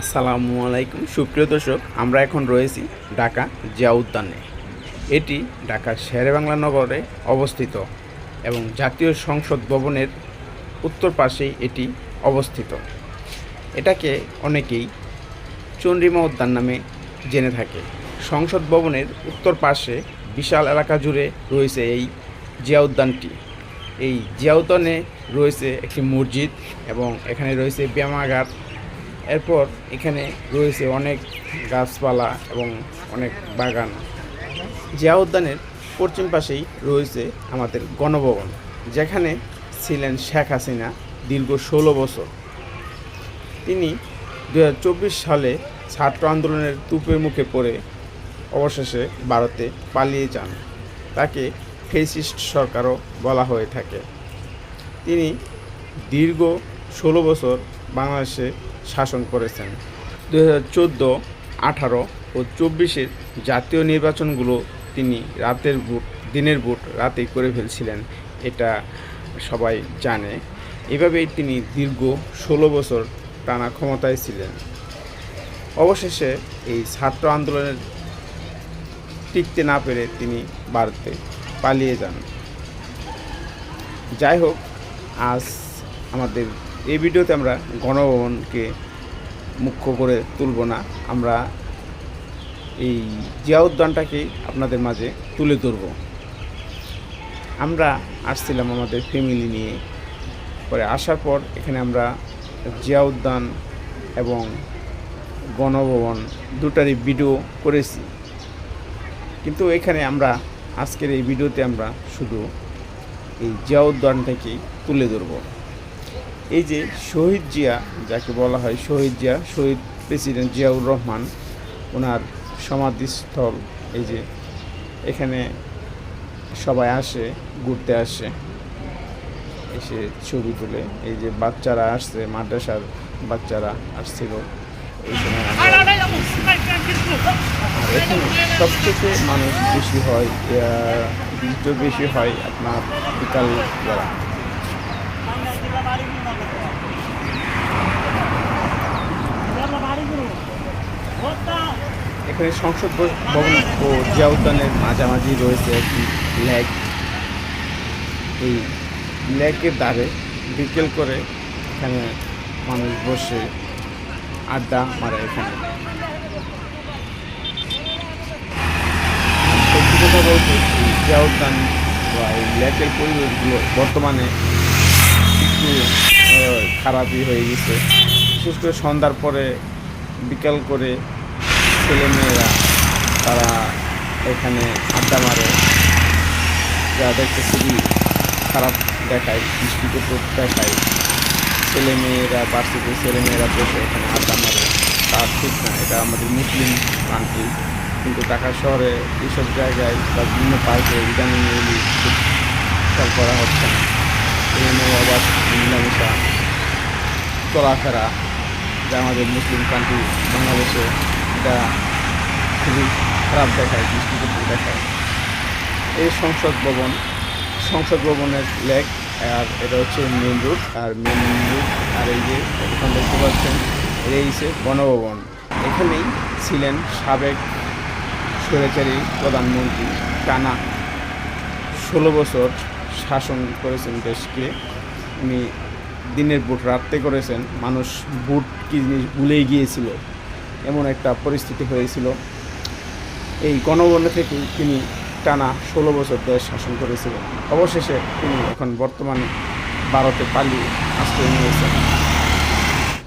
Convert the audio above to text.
আসসালামু আলাইকুম। সুপ্রিয় দর্শক, আমরা এখন রয়েছি ঢাকা জিয়া উদ্যানে। এটি ঢাকার শেরেবাংলা নগরে অবস্থিত এবং জাতীয় সংসদ ভবনের উত্তর পাশেই এটি অবস্থিত। এটাকে অনেকেই চন্দ্রিমা উদ্যান নামে জেনে থাকে। সংসদ ভবনের উত্তর পাশে বিশাল এলাকা জুড়ে রয়েছে এই জিয়া উদ্যানটি। এই জিয়া উদ্যানে রয়েছে একটি মসজিদ এবং এখানে রয়েছে ব্যায়ামাগার এরপর এখানে রয়েছে অনেক গাছপালা এবং অনেক বাগান। জিয়া উদ্যানের পশ্চিম পাশেই রয়েছে আমাদের গণভবন, যেখানে ছিলেন শেখ হাসিনা দীর্ঘ ষোলো বছর। তিনি দুহাজার চব্বিশ সালে ছাত্র আন্দোলনের তুপের মুখে পড়ে অবশেষে ভারতে পালিয়ে যান। তাকে ফেসিস্ট সরকারও বলা হয়ে থাকে। তিনি দীর্ঘ ষোলো বছর বাংলাদেশে শাসন করেছেন। দু হাজার চোদ্দ, আঠারো ও চব্বিশের জাতীয় নির্বাচনগুলো তিনি রাতের ভোট, দিনের ভোট রাতেই করে ফেলছিলেন, এটা সবাই জানে। এভাবেই তিনি দীর্ঘ ষোলো বছর টানা ক্ষমতায় ছিলেন। অবশেষে এই ছাত্র আন্দোলনের টিকতে না পেরে তিনি ভারতে পালিয়ে যান। যাই হোক, আজ আমাদের এই ভিডিওতে আমরা গণভবনকে মুখ্য করে তুলব না, আমরা এই জিয়া উদ্যানটাকেই আপনাদের মাঝে তুলে ধরব। আমরা আসছিলাম আমাদের ফ্যামিলি নিয়ে। পরে আসার পর এখানে আমরা জিয়া উদ্যান এবং গণভবন দুটারই ভিডিও করেছি। কিন্তু এখানে আমরা আজকের এই ভিডিওতে আমরা শুধু এই জিয়া উদ্যানটাকেই তুলে ধরবো। এই যে শহীদ জিয়া, যাকে বলা হয় শহীদ জিয়া, শহীদ প্রেসিডেন্ট জিয়াউর রহমান, ওনার সমাধিস্থল, এই যে এখানে সবাই আসে, ঘুরতে আসে। এসে ছবি তুলে, এই যে বাচ্চারা আসছে, মাদ্রাসার বাচ্চারা আসছিল। এই সময় সবথেকে মানুষ বেশি হয় বেশি হয় আপনার বিকাল বেলা এখানে সংসদ ভবন ও জিয়া উদ্যানের মাঝামাঝি রয়েছে একটি লেক। এই লেকের দ্বারে বিকেল করে এখানে মানুষ বসে আড্ডা মারে এখানে। সত্যি কথা বলতে জিয়া উদ্যান বা এই লেকের পরিবেশগুলো বর্তমানে একটু খারাপই হয়ে গেছে। বিশেষ করে সন্ধ্যার পরে বিকাল করে ছেলেমেয়েরা তারা এখানে আড্ডা মারে। যা দেখতে খুবই খারাপ দেখায় দৃষ্টিকট দেখায়। ছেলে ছেলেমেয়েরা বার্ষিকে ছেলেমেয়েরা বসে এখানে আড্ডা মারে। তা ঠিক না, এটা আমাদের মুসলিম কান্ট্রি কিন্তু ঢাকা শহরে এইসব জায়গায় বা বিভিন্ন পার্কে ইদানিং এগুলি করা হচ্ছে না। চলাফেরা, যা আমাদের মুসলিম কান্ট্রি বাংলাদেশে এটা খুবই খারাপ দেখায় দৃষ্টিকোণ দেখায়। এই সংসদ ভবন, সংসদ ভবনের লেক আর এটা হচ্ছে মেন রোড আর মেন রোড আর এই যে এখন দেখতে পাচ্ছেন হচ্ছে গণভবন এখানেই ছিলেন সাবেক স্বৈরাচারী প্রধানমন্ত্রী টানা ষোলো বছর শাসন করেছেন দেশকে উনি দিনের বুট রাত্রে করেছেন। মানুষ বুট কি জিনিস ভুলেই গিয়েছিল। এমন একটা পরিস্থিতি হয়েছিল। এই গণগণ থেকে তিনি টানা ষোলো বছর দেশ শাসন করেছিলেন। অবশেষে তিনি এখন বর্তমানে ভারতে পালিয়ে আশ্রয় নিয়েছেন।